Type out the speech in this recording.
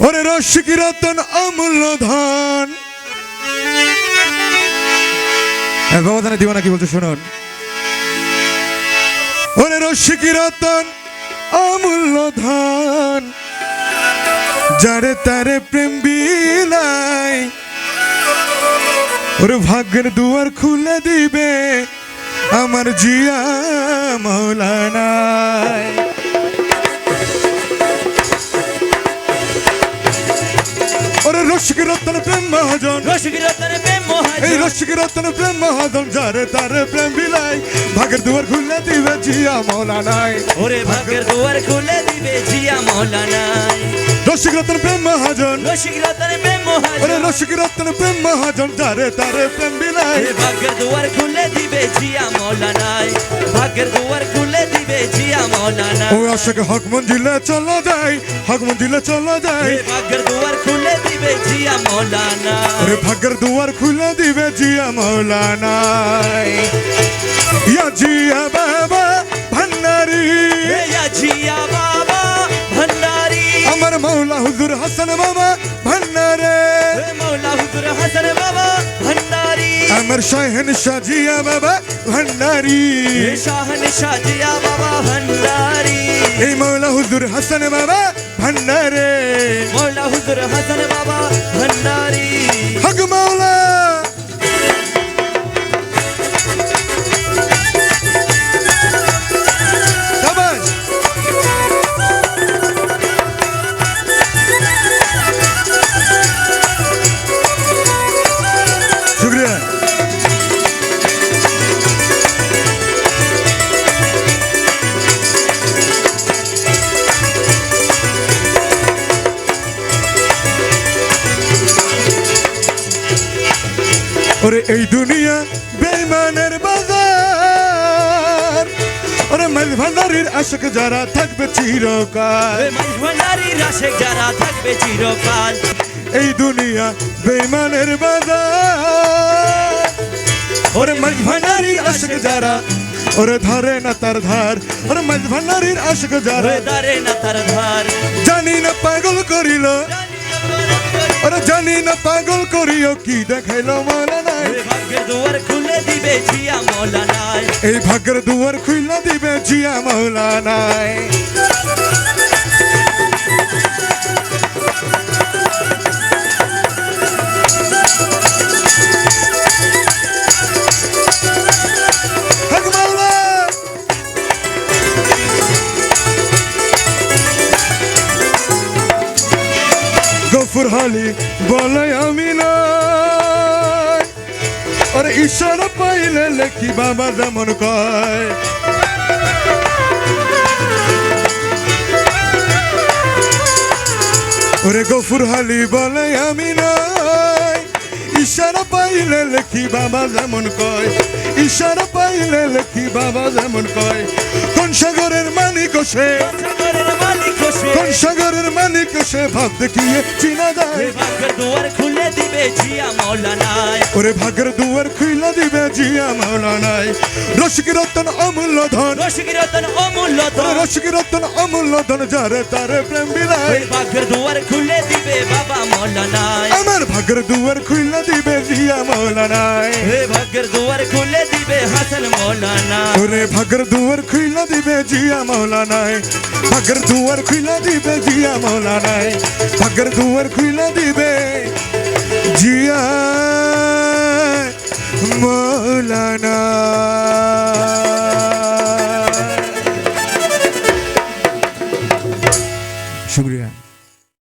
ওরে রসিক রতন অমূল্য ধন হ্যাঁ, বাবা জানে দিবানা কি শুনুন। ওরে রসিক রতন অমূল্য ধন যারে তারে প্রেম বিলাই ওরে ভাগ্যের দুয়ার খুলে দিবে আমার জিয়া মৌলানায়। রসিক রতন প্রেম মহাজন। রসিক রতনে প্রেম মহাজন। এই রসিক রতন প্রেম মহাজন যারে তারে প্রেম বিলাই ভাগের দুয়ার খুলে দিবে জিয়া মৌলানায় ওরে ভাগ্যের দুয়ার খুলে দিবে জিয়া মৌলানায় রসিক রতন প্রেম মহাজন। রসিক রতনে প্রেম ওরে মহাজন। রসিক রতন প্রেম মহাজন যারে তারে প্রেম বিলাই ওরে ভাগ্যের দুয়ার খুলে দিবে জিয়া মৌলানায় ভাগ্যের দুয়ার খুলে দিবে জিয়া মৌলানায় ও আশাকে হক মঞ্জিলে চলো যাই হক মঞ্জিলে চলো যাই। ওরে ভাগ্যের দুয়ার খুলে দিবে জিয়া মৌলানা। ওরে ভাগ্যের দুয়ার খুলে দিবে জিয়া মৌলানায় ইয়া জিয়া বাবা ভান্ডারি। এয়া জিয়া বাবা ভন্ডারি। আমার মৌলা হুজুর হাসান বাবা ভান্ডারে। এ মৌলা হুজুর হাসান বাবা ভন্ডারি। আমার শাহন সাজিয়া বাবা ভান্ডারি। শাহন সাজিয়া বাবা ভান্ডারি। এই মৌলা হুজুর হাসান বাবা ভান্ডারে। মৌলা হুজুর হাসান বাবা ভন্ডারি। ওরে এই দুনিয়া বেইমানের বাজার। ওরে মাইল ভান্ডারির আশক যারা থাকবে চিরকাল। যারা থাকবে এই দুনিয়া বেইমানের বাজার। ওরে মাইল ভান্ডারির আশক যারা ওরে ধরে না তার ধার। ওরে মাইল ভান্ডারির আশক যারা দারে না তার ধার। জানি না পাগল করিল। ওরে জানি না পাগল করিও কি দেখাইলো মানা দিবে জিয়া মৌলানায়। এই ভাগ্যের দুয়ার খুইলা দিবে জিয়া মৌলানায়! গফুর হালি বলে আমি নয় ইশারা পাইলে লেখি বাবা যেমন কয়। ওরে গফুর হালি বলে আমি নয় ইশারা পাইলে লেখি বাবা যেমন কয়। ইশারা পাইলে লেখি বাবা যেমন কয়। কোন সাগরের মানিক সে? কোন সাগরের মানিক সে ভাব দেখিয়ে চিনা যায়। ভাগ্যের দুয়ার খুলে দিবে জিয়া মৌলানায় ওরে ভাগের দুয়ার খুইলা দিবে জিয়া মাওলানায়। রসিক রতন অমূল্য ধন। রসিক রতন অমূল্য ধন। রসিক রতন অমূল্য ধন যারে তারে প্রেম ওরে ভাগ্যের দুয়ার খুলে দিবে বাবা মৌলানায় আমার ভাগের দুয়ার খুইলা দিবে জিয়া মাওলানায়। ওরে ভাগ্যের দুয়ার খুলে দিবে হাসান মৌলানা ওরে ভাগের দুয়ার খুইলা দিবে জিয়া মাওলানায়। ভাগের দুয়ার খুইলা দিবে জিয়া মাওলানায় ভাগের দুয়ার খুইলা দিবে জিয়া মৌলানা